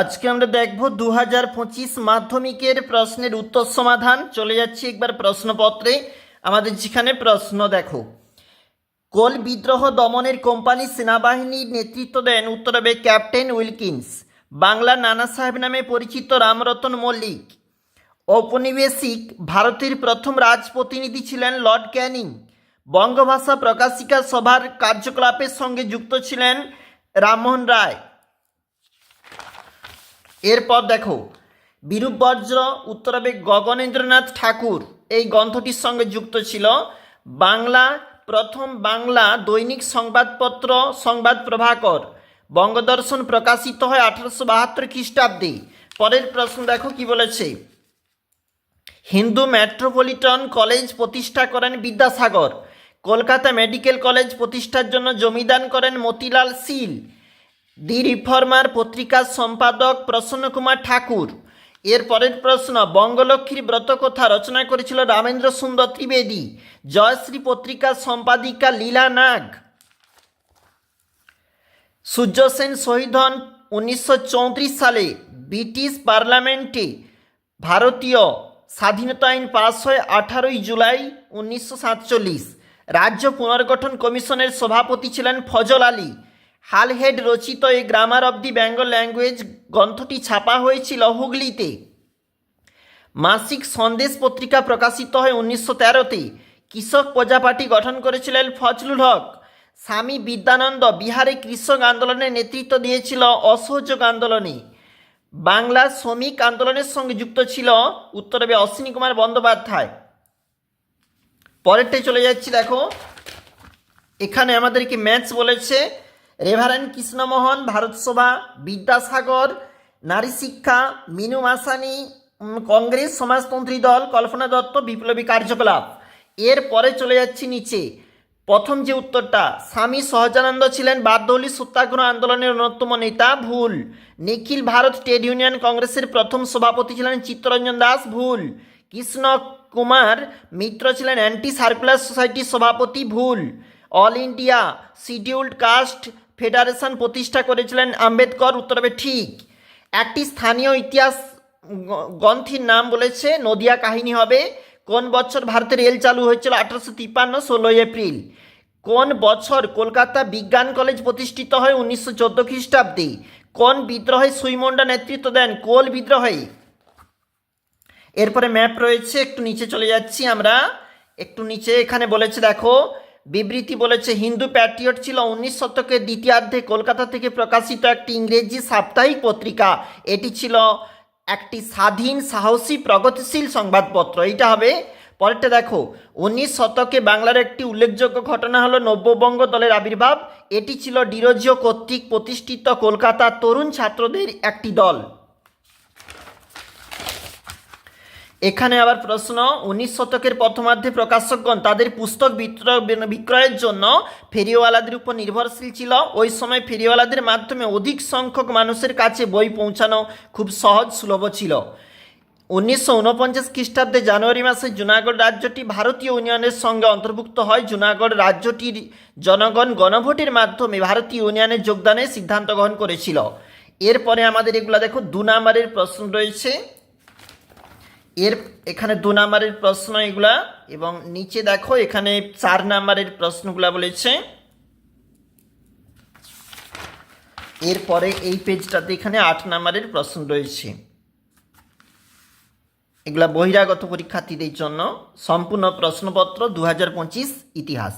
আজকে আমরা দেখব দু হাজার পঁচিশ মাধ্যমিকের প্রশ্নের উত্তর সমাধান। চলে যাচ্ছি একবার প্রশ্নপত্রে। আমাদের যেখানে প্রশ্ন দেখো। কোল বিদ্রোহ দমনের কোম্পানি সেনাবাহিনীর নেতৃত্ব দেন উত্তরবে ক্যাপ্টেন উইলকিন্স। বাংলা নানা সাহেব নামে পরিচিত রামরতন মল্লিক। ঔপনিবেশিক ভারতের প্রথম রাজপ্রতিনিধি ছিলেন লর্ড ক্যানিং। বঙ্গভাষা প্রকাশিকা সভার কার্যকলাপের সঙ্গে যুক্ত ছিলেন রামমোহন রায়। এরপর দেখো, বিরূপ বজ্র উত্তরবে গগনেন্দ্রনাথ ঠাকুর। এই গ্রন্থটির সঙ্গে যুক্ত ছিল বাংলা, প্রথম বাংলা দৈনিক সংবাদপত্র সংবাদ প্রভাকর। বঙ্গদর্শন প্রকাশিত হয় আঠারোশো বাহাত্তর খ্রিস্টাব্দে। পরের প্রশ্ন দেখো কি বলেছে? হিন্দু মেট্রোপলিটন কলেজ প্রতিষ্ঠা করেন বিদ্যাসাগর। কলকাতা মেডিকেল কলেজ প্রতিষ্ঠার জন্য জমিদান করেন মতিলাল শীল। দি রিফর্মার পত্রিকার সম্পাদক প্রসন্ন কুমার ঠাকুর। এর পরের প্রশ্ন, বঙ্গলক্ষ্মীর ব্রতকথা রচনা করেছিল রামেন্দ্র সুন্দর ত্রিবেদী। জয়শ্রী পত্রিকার সম্পাদিকা লীলা নাগ। সূর্য সেন শহীদ হন উনিশশো চৌত্রিশ সালে। ব্রিটিশ পার্লামেন্টে ভারতীয় স্বাধীনতা আইন পাস হয় আঠারোই জুলাই উনিশশো সাতচল্লিশ। রাজ্য পুনর্গঠন কমিশনের সভাপতি ছিলেন ফজল আলী। হালহেড রচিত এই grammar of the Bengal language গ্রন্থটি ছাপা হয়েছিল হুগলিতে। মাসিক সন্দেশ পত্রিকা প্রকাশিত হয় উনিশশো তেরোতে। কৃষক প্রজাপার্টি গঠন করেছিলেন ফজলুল হক। স্বামী বিদ্যানন্দ বিহারে কৃষক আন্দোলনের নেতৃত্ব দিয়েছিল অসহযোগ আন্দোলনে। বাংলা শ্রমিক আন্দোলনের সঙ্গে যুক্ত ছিল উত্তরবে অশ্বিনী কুমার বন্দ্যোপাধ্যায়। পরেরটাই চলে যাচ্ছি, দেখো। এখানে আমাদেরকে ম্যাথস বলেছে। রেভারেন্ড কৃষ্ণমোহন ভারতসভা বিদ্যাসাগর, নারী শিক্ষা, মিনু মাসানি কংগ্রেস সমাজতন্ত্রী দল, কল্পনা দত্ত, বিপ্লবী কার্যকলাপ। এর পরে চলে যাচ্ছি নিচে। প্রথম যে উত্তরটা, স্বামী সহজানন্দ ছিলেন বারদৌলি সত্যাগ্রহ আন্দোলনের অন্যতম নেতা, ভুল। নিখিল ভারত ট্রেড ইউনিয়ন কংগ্রেসের প্রথম সভাপতি ছিলেন চিত্তরঞ্জন দাস, ভুল। কৃষ্ণ কুমার মিত্র ছিলেন অ্যান্টি সার্কুলার সোসাইটির সভাপতি, ভুল। All India Scheduled Caste Federation প্রতিষ্ঠা করেছিলেন আম্বেদকর, উত্তর হবে ঠিক। একটি স্থানীয় ইতিহাস গ্রন্থির নাম বলেছে, নদিয়া কাহিনী হবে, কোন বছর ভারতে রেল চালু হয়েছিল? আঠারোশো তিপ্পান্ন, ষোলোই এপ্রিল। কোন বছর কলকাতা বিজ্ঞান কলেজ প্রতিষ্ঠিত হয়? উনিশশো চোদ্দ খ্রিস্টাব্দে। কোন বিদ্রোহে সুইমন্ডা নেতৃত্ব দেন? কোল বিদ্রোহে। এরপরে ম্যাপ রয়েছে, একটু নিচে চলে যাচ্ছি আমরা। একটু নিচে এখানে বলেছে, দেখো বিবৃতি বলেছে, হিন্দু প্যাট্রিয়ট ছিল উনিশ শতকের দ্বিতীয়ার্ধে কলকাতা থেকে প্রকাশিত একটি ইংরেজি সাপ্তাহিক পত্রিকা। এটি ছিল একটি স্বাধীন, সাহসী, প্রগতিশীল সংবাদপত্র। এইটা হবে, পরেরটা দেখো। উনিশ শতকে বাংলার একটি উল্লেখযোগ্য ঘটনা হলো নব্যবঙ্গ দলের আবির্ভাব। এটি ছিল ডিরোজিও কর্তৃক প্রতিষ্ঠিত কলকাতার তরুণ ছাত্রদের একটি দল। এখানে আবার প্রশ্ন, উনিশ শতকের প্রথমার্ধে প্রকাশকগণ তাদের পুস্তক বিক্রয়- বিক্রয়ের জন্য ফেরিওয়ালাদের উপর নির্ভরশীল ছিল। ওই সময় ফেরিওয়ালাদের মাধ্যমে অধিক সংখ্যক মানুষের কাছে বই পৌঁছানো খুব সহজ, সুলভ ছিল। উনিশশো উনপঞ্চাশ খ্রিস্টাব্দে জানুয়ারি মাসে জুনাগড় রাজ্যটি ভারতীয় ইউনিয়নের সঙ্গে অন্তর্ভুক্ত হয়। জুনাগড় রাজ্যটির জনগণ গণভোটের মাধ্যমে ভারতীয় ইউনিয়নে যোগদানের সিদ্ধান্ত গ্রহণ করেছিল। এরপরে আমাদের এগুলা দেখো, দু নম্বরের প্রশ্ন রয়েছে। এর এখানে দু নাম্বারের প্রশ্ন এগুলা, এবং নিচে দেখো এখানে চার নাম্বারের প্রশ্নগুলা বলেছে। এরপরে এই পেজটাতে এখানে আট নাম্বারের প্রশ্ন রয়েছে। এগুলা বহিরাগত পরীক্ষার্থীদের জন্য সম্পূর্ণ প্রশ্নপত্র দু হাজার পঁচিশ ইতিহাস।